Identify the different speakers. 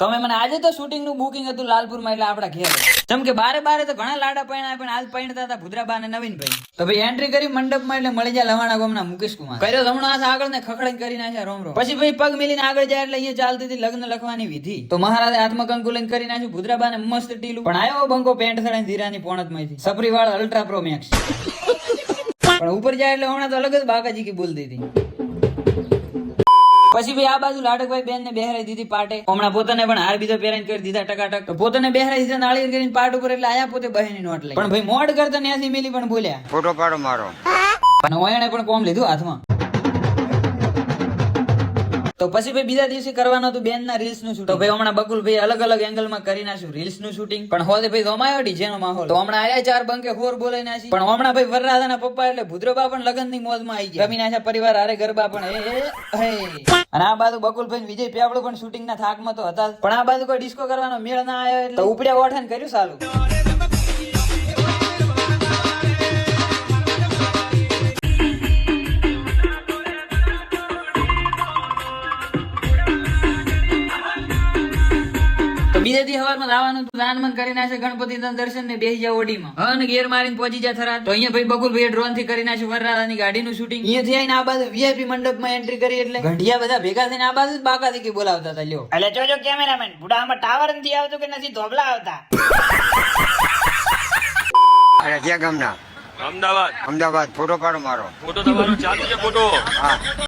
Speaker 1: તમે મને આજે તો શૂટિંગનું બુકિંગ હતું લાલપુરમાં, એટલે આપણા ઘેર જેમ કે બારે બારે તો ઘણા લાડા પૈણા પણ આજ પૈણતા હતા ભુદ્રાબા અને નવીનભાઈ. તો ભાઈ એન્ટ્રી કરી મંડપમાં એટલે મળી જાય લવાણા ગામના મુકેશ કુમાર. કર્યો હમણાં હાથ આગળ ને ખખડી કરી નાખ્યા રોમ રોમ. પછી ભાઈ પગ મિલીને આગળ જાય એટલે અહીંયા ચાલતી હતી લગ્ન લખવાની વિધિ. તો મહારાજે હાથમાં કરી નાખ્યું ભુદ્રાબા ને મસ્ત ટીલું. પણ આવ્યો બંકો પેન્ટ સડાઈને ધીરાની પોણતમાંથી સપરી વાળ અલ્ટ્રા પ્રો મેક્સ પણ ઉપર જાય એટલે હમણાં તો અલગ જ બાકાજી કી બોલ દીધી પછી ભાઈ આ બાજુ લાડકભાઈ બેન ને બેહરાઈ દીધી પાટે. હમણાં પોતાને પણ હાર બીજો પહેરાઈને કરી દીધા ટકાટક. પોતાને બેહરાઈ દીધા નાળિયેર કરીને પાટ ઉપર એટલે આયા પોતે બહેની નોટ લઈ. પણ ભાઈ મોડ કરતા ન્યાસી મિલી પણ બોલ્યા.
Speaker 2: ફોટો પાડો મારો.
Speaker 1: ઓયણે પણ કોમ લીધું હાથમાં. તો પછી ભાઈ બીજા દિવસે કરવાનું હતું બેન ના રીલ્સનું શૂટિંગ. તો ભાઈ હમણાં બકુલ ભાઈ અલગ અલગ એંગલમાં કરી નાખ્યું રીલ્સનું શૂટિંગ. પણ હોદે ભાઈ રમાયો ડીજે નો માહોલ. તો હમણાં આયા ચાર બંકે હોર બોલે નાખી. પણ હમણાં ભાઈ વરરાજા ના પપ્પા એટલે ભુદ્રોબા પણ લગનની મોજમાં આવી ગયા. રમી નાખ્યા પરિવાર હારે ગરબા પણ એ. અને આ બાજુ બકુલભાઈ વિજય પેવડો પણ શૂટિંગ ના થાકમાં તો હતા પણ આ બાજુ કોઈ ડિસ્કો કરવાનો મેળ ના આવ્યો એટલે ઉપડ્યા ઓઠાને કર્યું સાલું. બીજે દી હવારમાં હતું દાન મન કરી નાખે ગણપતિ ના દર્શન ને બેસી જાવ ઓડીમાં. હા અને ગેર મારીને પહોંચી જા થરા તો અહીંયા ભાઈ બકુલ ભાઈ ડ્રોનથી કરી નાખ્યું વરરાજાની ગાડીનું શૂટિંગ અહીંયાથી આવીને આ બાજુ વીઆઈપી મંડપમાં એન્ટ્રી કરી એટલે. ઘંટિયા બધા ભેગા થઈને આ બાજુ જ બાકાથી કે બોલાવતા હતા લ્યો.
Speaker 3: એટલે જોજો કેમેરામેન બુડા આમાં ટાવર નથી આવતું કે નથી ધોબલા આવતા?
Speaker 2: અરે ક્યાં ગામના?
Speaker 4: અમદાવાદ.
Speaker 2: અમદાવાદ ફોટો પાડો મારો.
Speaker 4: ફોટો તમારો ચાલુ છે ફોટો.
Speaker 2: હા.